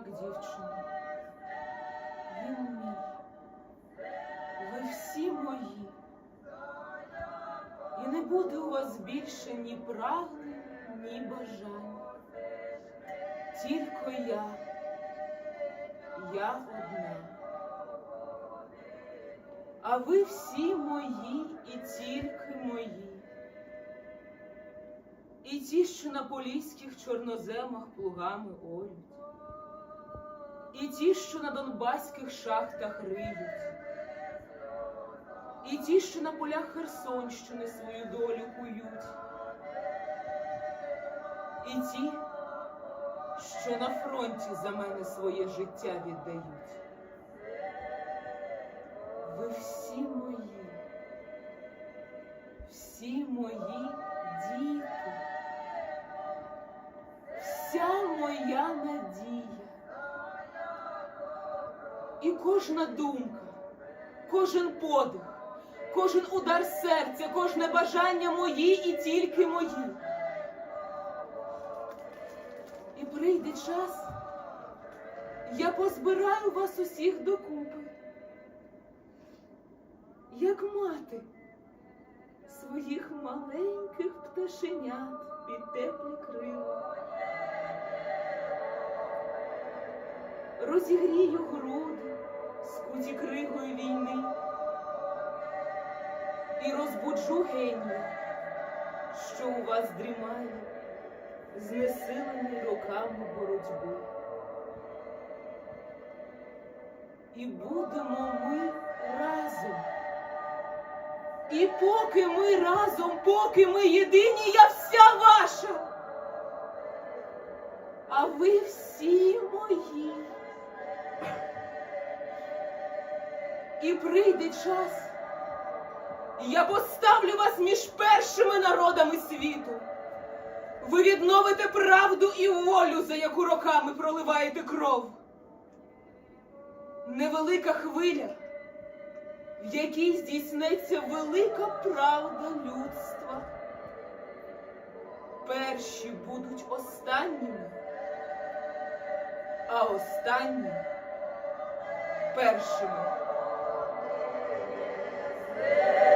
Так, дівчино, він мій. Ви всі мої. І не буде у вас більше ні прагнень, ні бажань. Тільки я, я одна. А ви всі мої і тільки мої. І ті, що на поліських чорноземах плугами орють, і ті, що на донбаських шахтах риють, і ті, що на полях Херсонщини свою долю кують, і ті, що на фронті за мене своє життя віддають. Ви всі мої, всі мої діти, вся моя надія. І кожна думка, кожен подих, кожен удар серця, кожне бажання мої і тільки мої. І прийде час, я позбираю вас усіх докупи, як мати своїх маленьких пташенят під теплі крила. Розігрію груди, скуті кригою війни, і розбуджу генія, що у вас дрімає, знесилений роками боротьби. І будемо ми разом. І поки ми разом, поки ми єдині, я вся ваша. А ви всі І прийде час, я поставлю вас між першими народами світу. Ви відновите правду і волю, за яку роками проливаєте кров. Невелика хвиля, в якій здійснеться велика правда людства. Перші будуть останніми, а останні першими. Yeah.